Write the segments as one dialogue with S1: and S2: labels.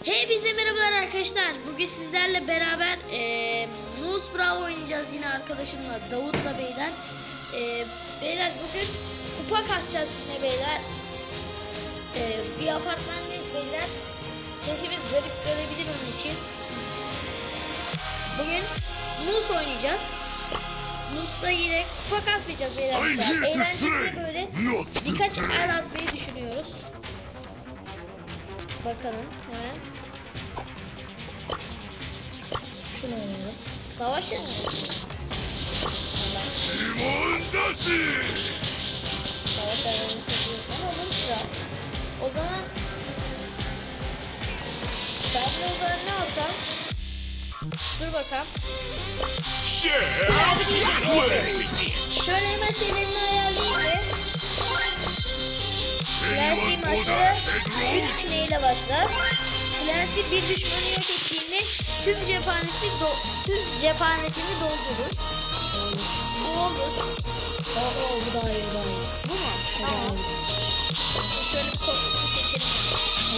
S1: Hepinize merhabalar arkadaşlar. Bugün sizlerle beraber eee Nus Bravo oynayacağız yine arkadaşımla Davut'la beyler. Eee, beyler bugün kupa kasacağız yine beyler. Eee, bir apartmandayız beyler. Sesimiz garip gelebilir onun için. Nus Nus oynayacağız. Nus'ta yine kupa kasmayacağız beyler. Eğlenceli böyle birkaç el atmayı düşünüyoruz. Bakalım hemen. Şunu oynayalım. Savaş yani.
S2: Limondashi!
S1: Savaş. O zaman ben de o zaman ne alsam? Dur bakalım. Şöyle hemen şeylerini ayarlayayım Clancy
S2: head
S1: 3 neyle başlar? Clancy bir düşmanı yok ettiğinde tüm cephanesi do tüm cephanesini doldurur. Bu olur. O, o, bu daha iyi, daha iyi. Bu mu? Tamam. Şöyle bir kostümü seçelim.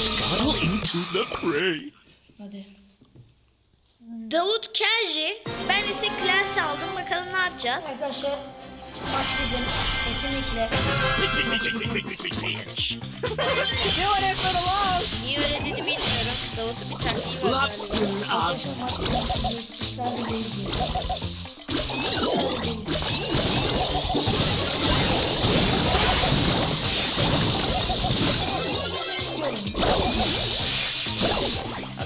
S2: Scuttle into the prey!
S1: Hadi. Davut Kerji. Ben ise Clancy aldım. Bakalım ne yapacağız? Arkadaşlar bizim. Kesinlikle. Ne var var? Niye öyle dedi bilmiyorum. Davut'un bir taktiği var.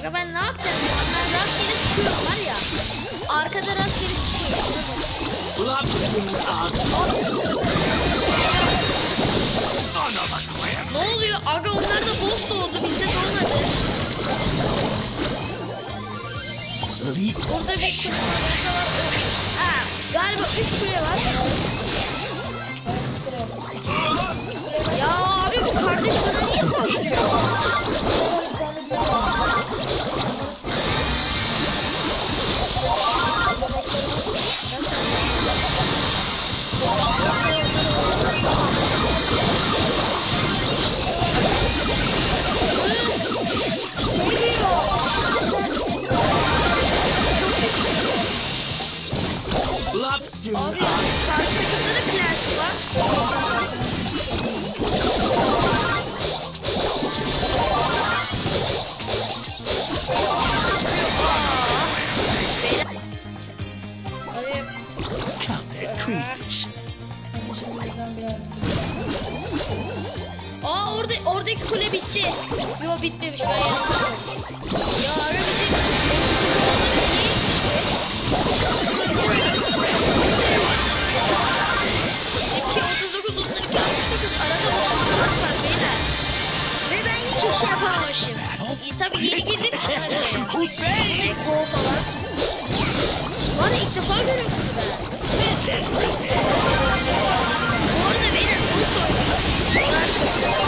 S1: Aga ben ne yapacağım? Onlar rastgele sıkıyor var ya. Arkada rastgele sıkıyor. Ne oluyor? Aga onlar da boss doğdu. Bizde doğmadı. Burada bir kule. Burada var. Ha, galiba 3 kule var. Ya abi bu kardeş bana niye saldırıyor? Kule bitti. Yo bitmemiş ben yanlış. Ya ara iş yapamamışım. E, tabii yeni girdik. Hani go falan. Ya ilk defa görüyorum ben. Bu arada beyler bunu soruyorum.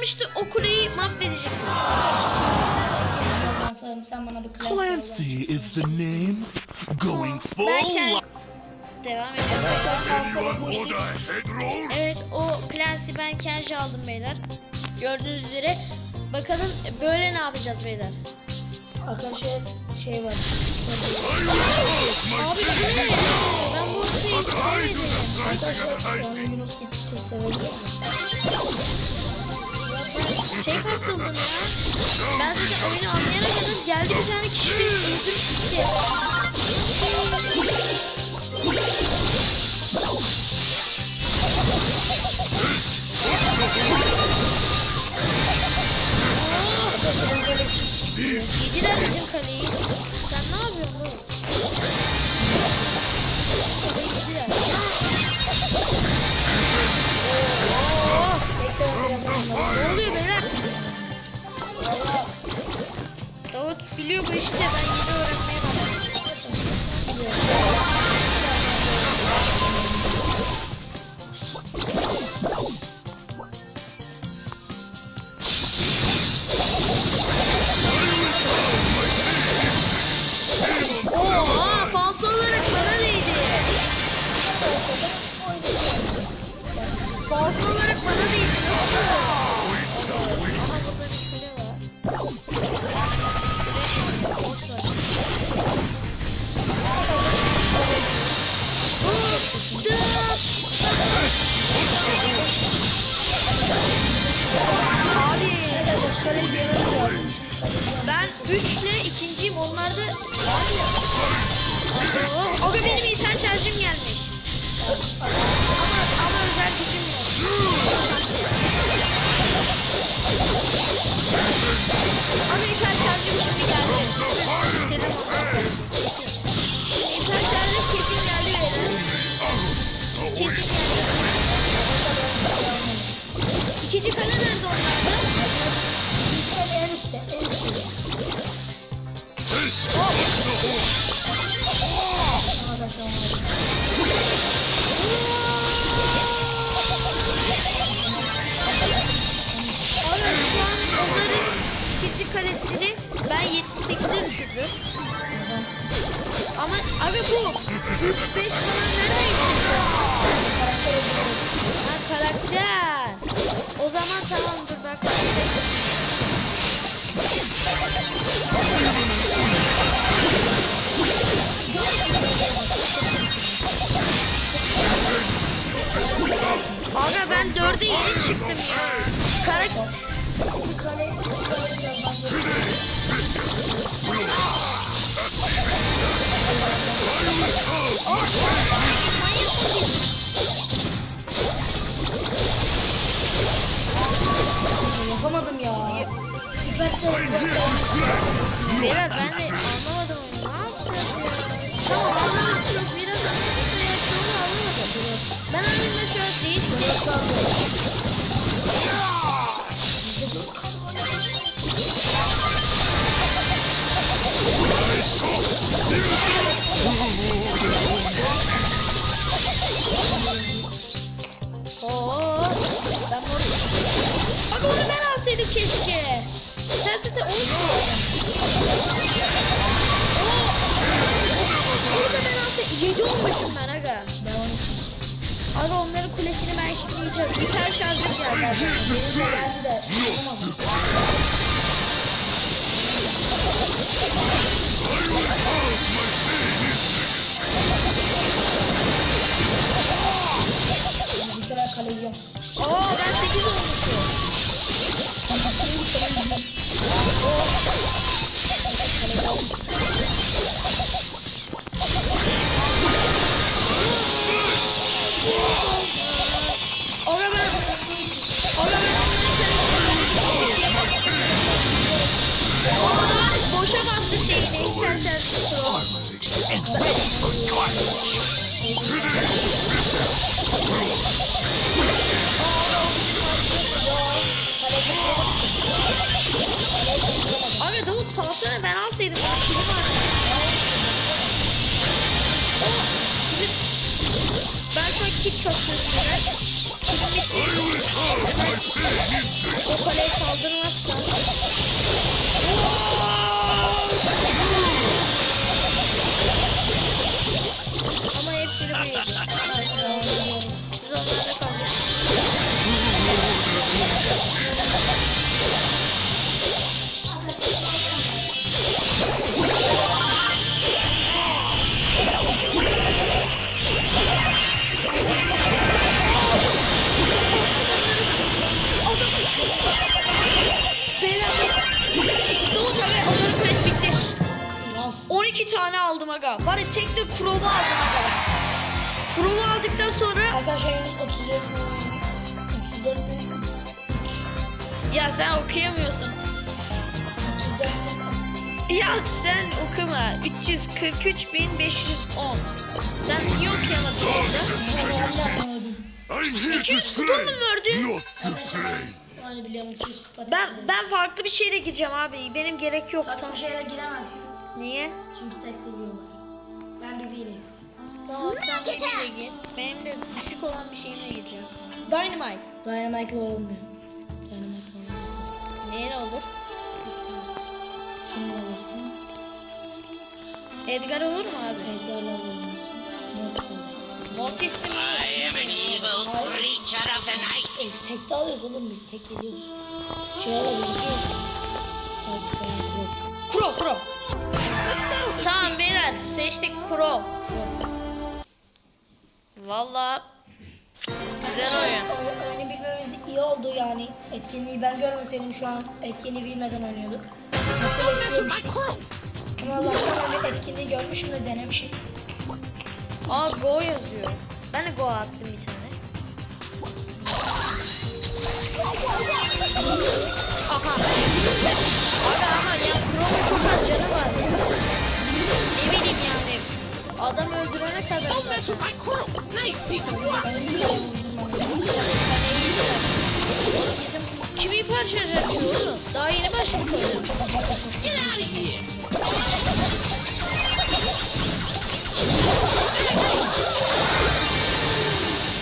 S3: vermişti. O kuleyi mahvedeceğim.
S2: Clancy is the name. Going full.
S1: Devam
S2: edeceğim.
S1: Evet o Clancy ben Kenji aldım beyler. Gördüğünüz üzere. Bakalım böyle ne yapacağız beyler?
S3: Arkadaşlar şey, şey var.
S1: Abi bu ne? Ben bu şeyi.
S3: Arkadaşlar ben Yunus Gittikçe severim sevebiliyor
S1: Şey katıldım ya. Ben zaten oyunu anlayana kadar geldi bir tane kişi beni öldürüp gitti. Yediler bizim kaleyi. Sen ne yapıyorsun oğlum? Kaleyi yediler. Işte ben yeni öğrenmeye Beyler ben de anlamadım oyunu. Ne yapacağız ya? Tamam anladım çok biraz ya çoğunu anlamadım. Ben oyunda Bir tane şarjım geldi.
S3: geldi de yapamadım. Bir.
S1: Oo ben 8 olmuşum. Abi Davut salsana ben alsaydım. Kilim var. Ben şu an kit biraz. Kilim. Hemen o kaleye saldırmazsa. 12 tane aldım aga. Ya tek de Crow'u aldım aga. Crow'u aldıktan sonra
S3: Arkadaşlar henüz 34 34 bin.
S1: ya sen okuyamıyorsun.
S3: 34
S1: Ya sen okuma. 343.510. Sen niye okuyamadın orada?
S2: I'm here to
S1: İki
S2: slay,
S1: kupa mı
S3: 200 kupa.
S1: Ben ben farklı bir şeyle gireceğim abi. Benim gerek yok.
S3: Farklı
S1: Tamam.
S3: bir şeyle giremezsin.
S1: Niye?
S3: Çünkü tek de yiyorlar. Ben bir bireyim.
S1: Tamam sen de gir. Benim de düşük olan bir şeyimle gireceğim. Dynamite.
S3: Dynamite'la olmuyor. Dynamite olmaz.
S1: Neyle olur?
S3: Kimle alırsın?
S1: Edgar olur mu abi?
S3: Edgar'la alırsın. Mortis alırsın.
S1: Mortis mi?
S4: I am an evil creature of the night.
S3: Tek, tek de alıyoruz oğlum biz. Tek geliyoruz. Şey alabiliriz.
S1: Kuro, Kuro. Tamam beyler seçtik Kuro. Valla güzel oyun.
S3: Oy- Oyunu bilmemiz iyi oldu yani. Etkinliği ben görmeseydim şu an etkinliği bilmeden oynuyorduk. Nasıl etkiliymiş. Ama Allah'tan öyle etkinliği görmüşüm de denemişim.
S1: Aa Go yazıyor. Ben de Go attım bir tane. Aha. Adam öldürene kadar zaten.
S4: my crew. Nice piece of work.
S1: Oğlum bizim kimi parçalayacak oğlum? Daha yeni başladık oyuna.
S4: Get out of here.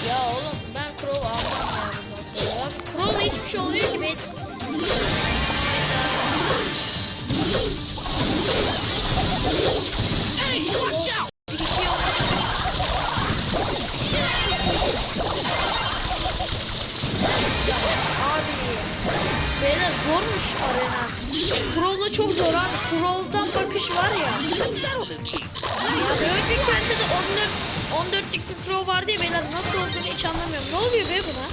S1: Ya oğlum ben Crow almam ya bundan sonra. Crow'la hiçbir şey olmuyor ki ben.
S4: Hey, watch out.
S1: Arena. Çok zor abi. Crow'dan bakış var ya. Ya önceki bende de 14 14'lük bir Crow vardı ya beyler nasıl olduğunu hiç anlamıyorum. Ne oluyor be buna?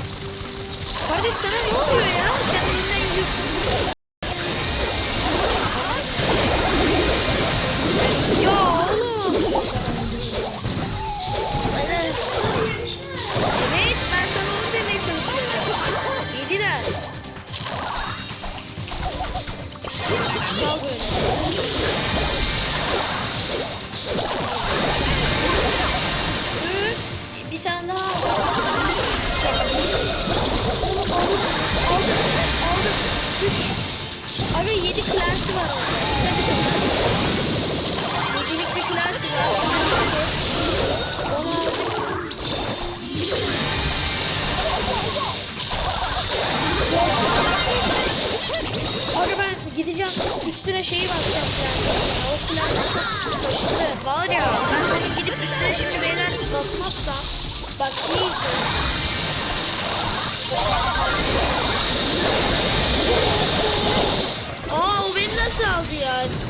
S1: Kardeş sana ne oluyor ya? Kendinden yiyorsun.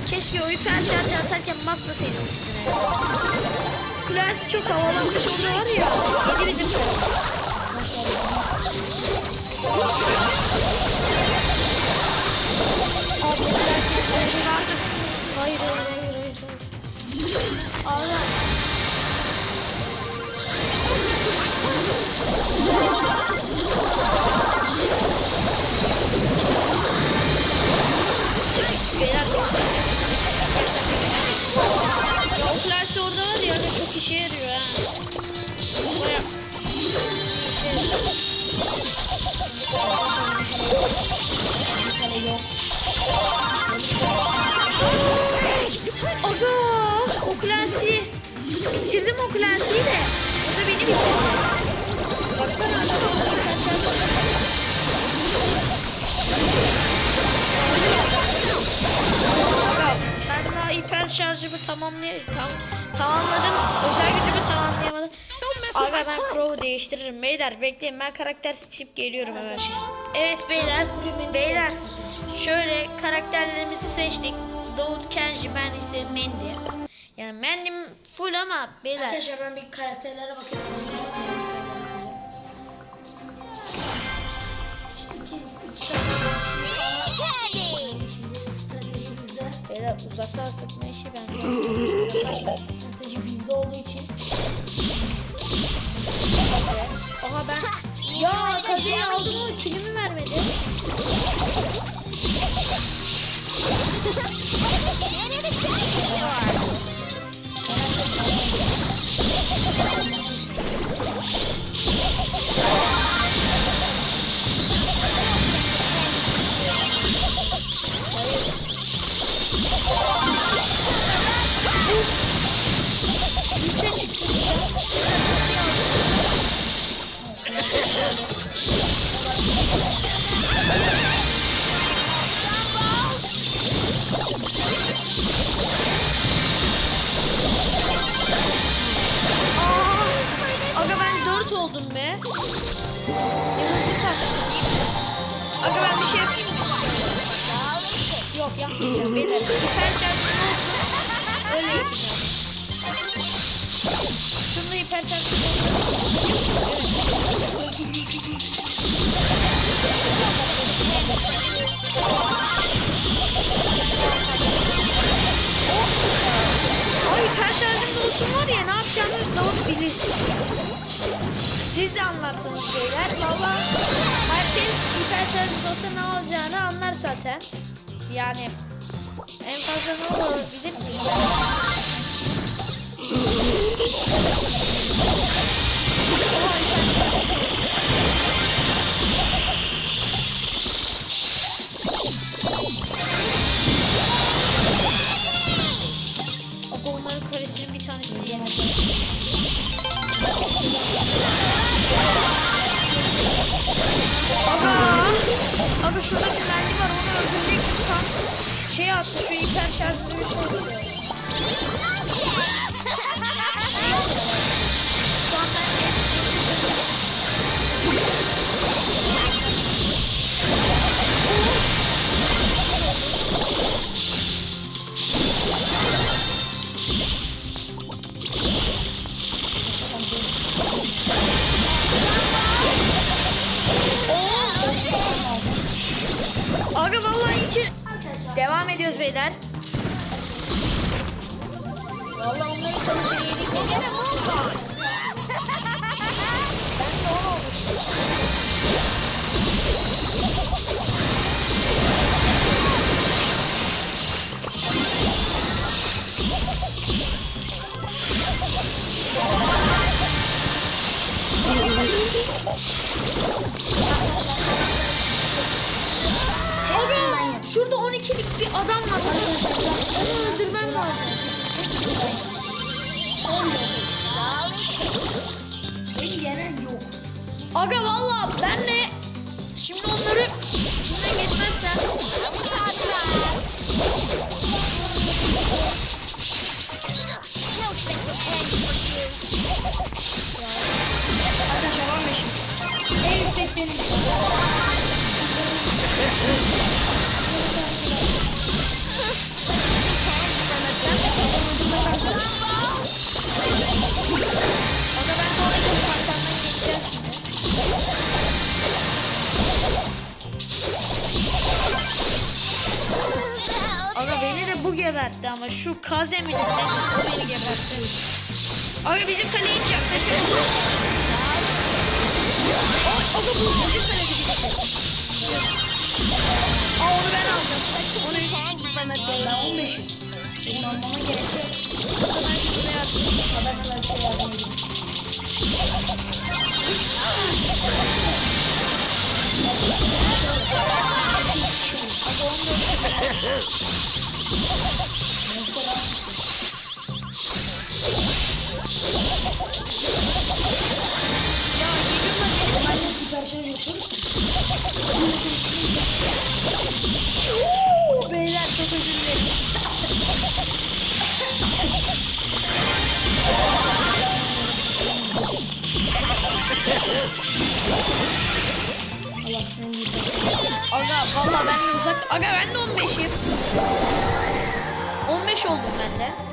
S1: Keşke o hiper şarj atarken basmasaydım üstüne. Klasi çok havalanmış oluyor ya. Yedi bizim tarafı. Abi klasi vardı. Hayır hayır hayır hayır. hayır. İşe yarıyor ha. Baya. Aga o klasi. Bitirdim o klasiyi de. O da beni bitirdi. Şarjımı tamamlay tam tamamladım. Özel gücümü tamamlayamadım. Aga ben Crow'u değiştiririm. Beyler bekleyin ben karakter seçip geliyorum hemen. Evet beyler. Beyler. Şöyle karakterlerimizi seçtik. Davut Kenji ben ise Mandy. Yani Mandy'm full ama beyler.
S3: Arkadaşlar ben bir karakterlere bakayım.
S1: De uzaktan sıkma işi bence.
S3: Strateji bizde olduğu için.
S1: Aha ben ya kazeyi aldım ama kilimi vermedi. Üçe bilir. Siz de anlarsınız şeyler. Valla herkes şarjı olsa ne olacağını anlar zaten. Yani en fazla ne olabilir ki? Aga onların karesinin bir tanesini yemedim. Aga! Aga şurada bir mermi var onu öldürecek tam şey attı şu hiper şarjını. beyler. Vallahi onları çalışır yedik de gene muz Aga
S3: beni
S1: de bu gebertti ama şu Kazemir o beni gebertti. Aga bizim kaleye hiç. Ay, Aga bu bizim kale gidecek. Aa onu ben aldım. Onu hiç
S3: Ben 15'im. Benim almama gerek yok.
S1: ben şimdi yaptım.
S3: Arkadaşlar size yardım edeyim.
S1: Ya geliyorum hadi.
S3: Ben de süper şarj yapıyorum.
S1: Oo, Beyler çok özür dilerim.
S3: Allah seni
S1: Aga valla ben de uzak. Aga ben de 15'im. 15 oldum ben de.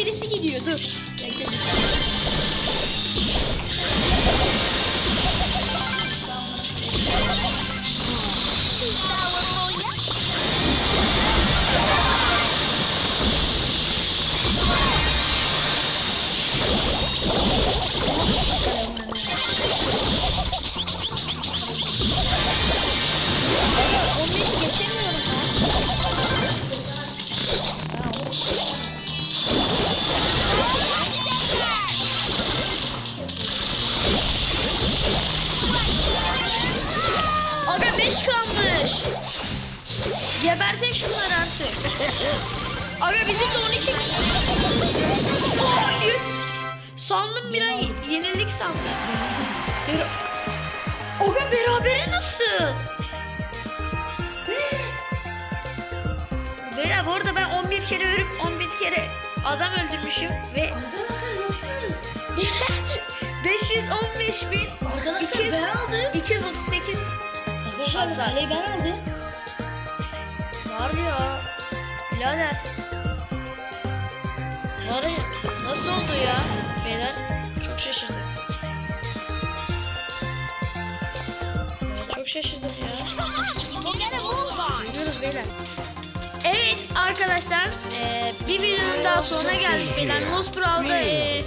S1: birisi gidiyor dur. Şunları artık. Aga bizim de 12. Oh, yes. Sandım bir ay yenildik sandım. Bera- Aga berabere nasıl? Beyler bu arada ben 11 kere ölüp 11 kere adam öldürmüşüm ve
S3: Arkadaşlar nasıl?
S1: 515 bin
S3: Arkadaşlar ben aldım.
S1: 238
S3: Arkadaşlar kaleyi ben aldım.
S1: Var ya birader ya nasıl oldu ya? Beyler çok şaşırdım Ben çok şaşırdım ya. Duyuyoruz beyler. Evet arkadaşlar eee, bir videonun daha sonuna geldik beyler. Mouse Brawl'da eee,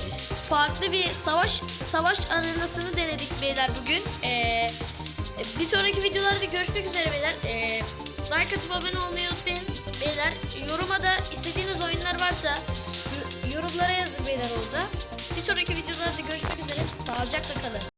S1: farklı bir savaş savaş arenasını denedik beyler bugün. Eee, bir sonraki videolarda görüşmek üzere beyler. Eee, like atıp abone olmayı unutmayın. Beyler yoruma da istediğiniz oyunlar varsa yorumlara yazın beyler orada. Bir sonraki videolarda görüşmek üzere. Sağlıcakla kalın